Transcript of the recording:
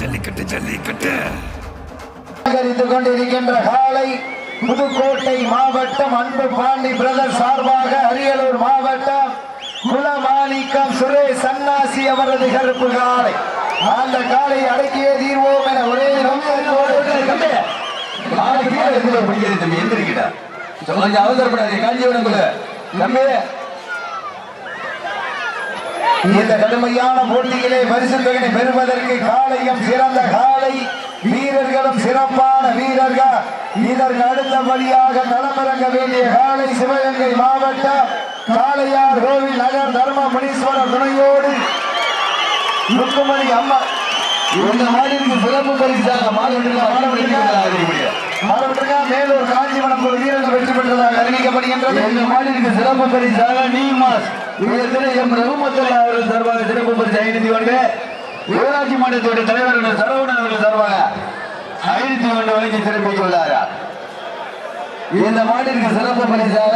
ஜல்லிக்கட்டு ஜல்லிக்கட்டு. அலங்கரித்துக் கொண்டிருக்கின்ற காலை புதுக்கோட்டை மாவட்டம் அன்பு பாண்டி பிரதர் சார்பாக அரியலூர் மாவட்டம் குலமாணிக்கம் சுரேஷ் சன்னாசி அவரது கருப்பு காலை. அந்த காலை அடக்கியே தீர்வோம் என ஒரே கீழே இருக்குள்ள பிடிக்கிறது தம்பி இந்த கடுமையான போட்டியிலே பரிசு தொகையை பெறுவதற்கு காலையும் சிறந்த காலை வீரர்களும் சிறப்பான வீரர்கள். இதற்கு அடுத்தபடியாக நலமிறங்க வேண்டிய காலை சிவகங்கை மாவட்டம் காளையார் கோவில் நகர் தர்ம முனீஸ்வரர் துணையோடு ருக்குமணி அம்மா. இந்த மாநிலத்துக்கு சிறப்பு பரிசாக மாநிலத்துக்கு மாநிலத்துக்கு மேலூர் காஞ்சிபுரம் வீரர்கள் வெற்றி பெற்றதாக அறிவிக்கப்படுகின்றது. இந்த மாநிலத்துக்கு சிறப்பு பரிசாக நீமாஸ் உயரத்தில் எம் ரகுமத்துல்லா அவர்கள் சார்பாக சிறப்பு பரிசு ஐநூத்தி ஒன்று ஊராட்சி மன்றத்துடைய தலைவர் சரவணன் அவர்கள் சார்பாக ஐநூத்தி ஒன்று வழங்கி சிறப்பித்துள்ளார். இந்த மாநிலத்துக்கு சிறப்பு பரிசாக